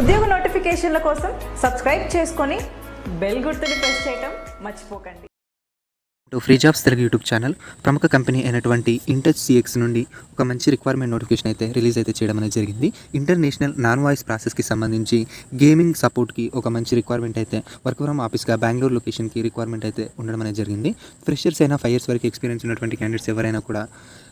ఉద్యోగ నోటిఫికేషన్ల కోసం సబ్స్క్రైబ్ చేసుకొని బెల్ గుర్తుని ప్రెస్ చేయటం మర్చిపోకండి. To free jobs Telugu YouTube channel ప్రముఖ కంపెనీ అయినటువంటి ఇంటెచ్ సిఎక్స్ నుండి ఒక మంచి రిక్వైర్మెంట్ నోటిఫికేషన్ అయితే రిలీజ్ అయితే చేయడం అనేది జరిగింది. ఇంటర్నేషనల్ నాన్ వాయిస్ ప్రాసెస్కి సంబంధించి గేమింగ్ సపోర్ట్కి ఒక మంచి రిక్వైర్మెంట్ అయితే వర్క్ ఫ్రమ్ ఆఫీస్గా బెంగళూరు లొకేషన్కి రిక్వైర్మెంట్ అయితే ఉండడం అనేది జరిగింది. ఫ్రెషర్స్ అయినా ఫైవ్ ఇయర్స్ వరకు ఎక్స్పీరియన్స్ ఉన్నటువంటి క్యాండిడేట్స్ ఎవరైనా కూడా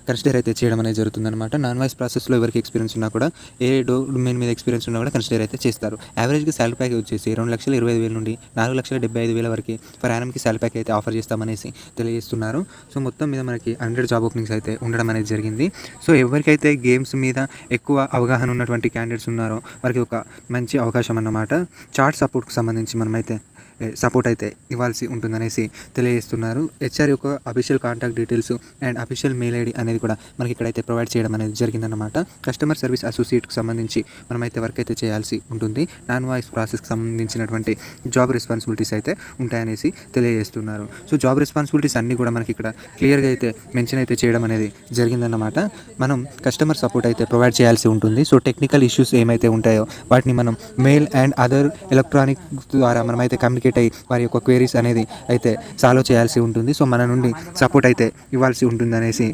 కన్సిడర్ అయితే చేయడం అనేది జరుగుతుందన్నమాట. నాన్ వాయిస్ ప్రాసెస్లో ఎవరికి ఎక్స్పీరియన్స్ ఉన్నా కూడా ఏ డొమైన్ మీద ఎక్స్పీరియన్స్ ఉన్నా కూడా కన్సిడర్ అయితే చేస్తారు. యావరేజ్గా శాలరీ ప్యాకేజ్ వచ్చేసి రెండు లక్షల ఇరవై ఐదు వేల నుండి నాలుగు లక్షల డెబ్బై ఐదు వేల వరకు ఫర్ యానమ్కి శాలరీ ప్యాక్ అయితే ఆఫర్ చేస్తామనేసి తెలియజేస్తున్నారు. సో మొత్తం మీద మనకి హండ్రెడ్ జాబ్ ఓపెనింగ్స్ అయితే ఉండడం అనేది జరిగింది. సో ఎవరికైతే గేమ్స్ మీద ఎక్కువ అవగాహన ఉన్నటువంటి క్యాండిడేట్స్ ఉన్నారో వారికి ఒక మంచి అవకాశం అన్నమాట. చార్ట్ సపోర్ట్కి సంబంధించి మనమైతే సపోర్ట్ అయితే ఇవ్వాల్సి ఉంటుందనేసి తెలియజేస్తున్నారు. హెచ్ఆర్ యొక్క official contact details and official mail ID అనేది కూడా మనకి ఇక్కడైతే ప్రొవైడ్ చేయడం అనేది జరిగిందన్నమాట. కస్టమర్ సర్వీస్ అసోసియేట్కి సంబంధించి మనమైతే వర్క్ అయితే చేయాల్సి ఉంటుంది. నాన్ వాయిస్ ప్రాసెస్కి సంబంధించినటువంటి జాబ్ రెస్పాన్సిబిలిటీస్ అయితే ఉంటాయనేసి తెలియజేస్తున్నారు. సో జాబ్ రెస్పాన్సిబిలిటీస్ అన్నీ కూడా మనకి ఇక్కడ క్లియర్గా అయితే మెన్షన్ అయితే చేయడం అనేది జరిగిందన్నమాట. మనం కస్టమర్ సపోర్ట్ అయితే ప్రొవైడ్ చేయాల్సి ఉంటుంది. సో టెక్నికల్ ఇష్యూస్ ఏమైతే ఉంటాయో వాటిని మనం మెయిల్ అండ్ అదర్ ఎలక్ట్రానిక్ ద్వారా మనమైతే కమ్యూనికేట్ అయ్యి వారి యొక్క క్వేరీస్ అనేది అయితే సాల్వ్ చేయాల్సి ఉంటుంది. సో మన నుండి సపోర్ట్ అయితే ఇవ్వాల్సి ఉంటుంది అనేసి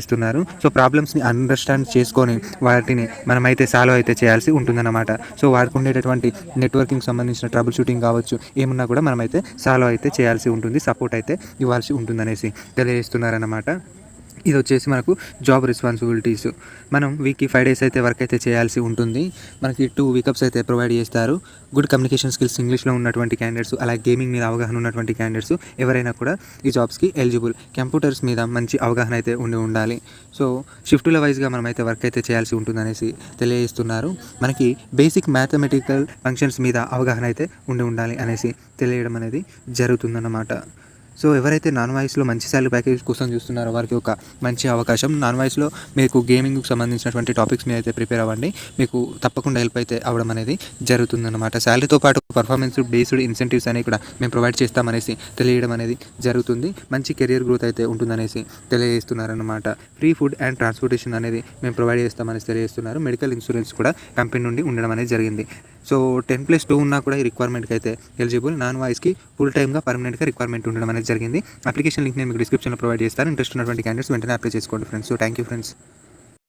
చేస్తున్నారు. సో ప్రాబ్లమ్స్ని అండర్స్టాండ్ చేసుకొని వాటిని మనమైతే సాల్వ్ అయితే చేయాల్సి ఉంటుందన్నమాట. సో వారికి ఉండేటటువంటి నెట్వర్కింగ్ సంబంధించిన ట్రబుల్ షూటింగ్ కావచ్చు ఏమున్నా కూడా మనమైతే సాల్వ్ అయితే చేయాల్సి ఉంటుంది సపోర్ట్ అయితే ఇవ్వాల్సి ఉంటుందనేసి తెలియజేస్తున్నారన్నమాట. ఇది వచ్చేసి మనకు జాబ్ రెస్పాన్సిబిలిటీస్. మనం వీక్కి ఫైవ్ డేస్ అయితే వర్క్ అయితే చేయాల్సి ఉంటుంది. మనకి టూ వీకప్స్ అయితే ప్రొవైడ్ చేస్తారు. గుడ్ కమ్యూనికేషన్ స్కిల్స్ ఇంగ్లీష్లో ఉన్నటువంటి క్యాండిడేట్స్ అలాగే గేమింగ్ మీద అవగాహన ఉన్నటువంటి క్యాండిడేట్స్ ఎవరైనా కూడా ఈ జాబ్స్కి ఎలిజిబుల్. కంప్యూటర్స్ మీద మంచి అవగాహన అయితే ఉండి ఉండాలి. సో షిఫ్టుల వైజ్గా మనం అయితే వర్క్ అయితే చేయాల్సి ఉంటుందనేసి తెలియజేస్తున్నారు. మనకి బేసిక్ మ్యాథమెటికల్ ఫంక్షన్స్ మీద అవగాహన అయితే ఉండి ఉండాలి అనేసి తెలియడం అనేది జరుగుతుందన్నమాట. సో ఎవరైతే నాన్ వాయిస్లో మంచి శాలరీ ప్యాకేజ్ కోసం చూస్తున్నారో వారికి ఒక మంచి అవకాశం. నాన్ వాయిస్లో మీకు గేమింగ్కి సంబంధించినటువంటి టాపిక్స్ మీద అయితే ప్రిపేర్ అవ్వండి. మీకు తప్పకుండా హెల్ప్ అయితే అవ్వడం అనేది జరుగుతుందన్నమాట. శాలరీతో పాటు పర్ఫార్మెన్స్ బేస్డ్ ఇన్సెంటివ్స్ అనేవి కూడా మేము ప్రొవైడ్ చేస్తామనేసి తెలియడం అనేది జరుగుతుంది. మంచి కెరియర్ గ్రోత్ అయితే ఉంటుందనేసి తెలియజేస్తున్నారన్నమాట. ఫ్రీ ఫుడ్ అండ్ ట్రాన్స్పోర్టేషన్ అనేది మేము ప్రొవైడ్ చేస్తామనేసి తెలియజేస్తున్నారు. మెడికల్ ఇన్సూరెన్స్ కూడా కంపెనీ నుండి ఉండడం అనేది జరిగింది. సో టెన్ ప్లస్ టూ ఉన్నా కూడా ఈ రిక్వైర్మెంట్కి అయితే ఎలిజిబుల్ నాన్ వాయిస్కి ఫుల్ టైమ్గా పర్మనెంట్గా రిక్వైర్మెంట్ ఉండడం అనేది జరిగింది. అప్లికేషన్ లింక్ నేను మీకు డిస్క్రిప్షన్లో ప్రొవైడ్ చేస్తాను. ఇంట్రెస్ట్ ఉన్నటువంటి క్యాండిడేట్స్ వెంటనే అప్లై చేసుకోండి friends so thank you friends